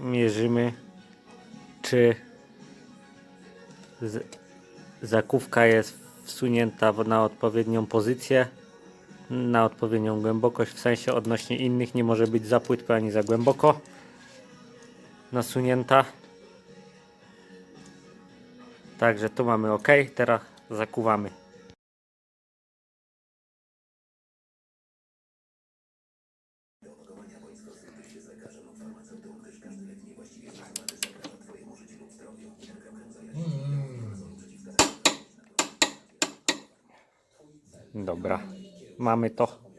mierzymy, czy zakówka jest wsunięta na odpowiednią pozycję, na odpowiednią głębokość, w sensie odnośnie innych nie może być za płytko ani za głęboko nasunięta. Także tu mamy ok, teraz zakuwamy. Dobra, mamy to.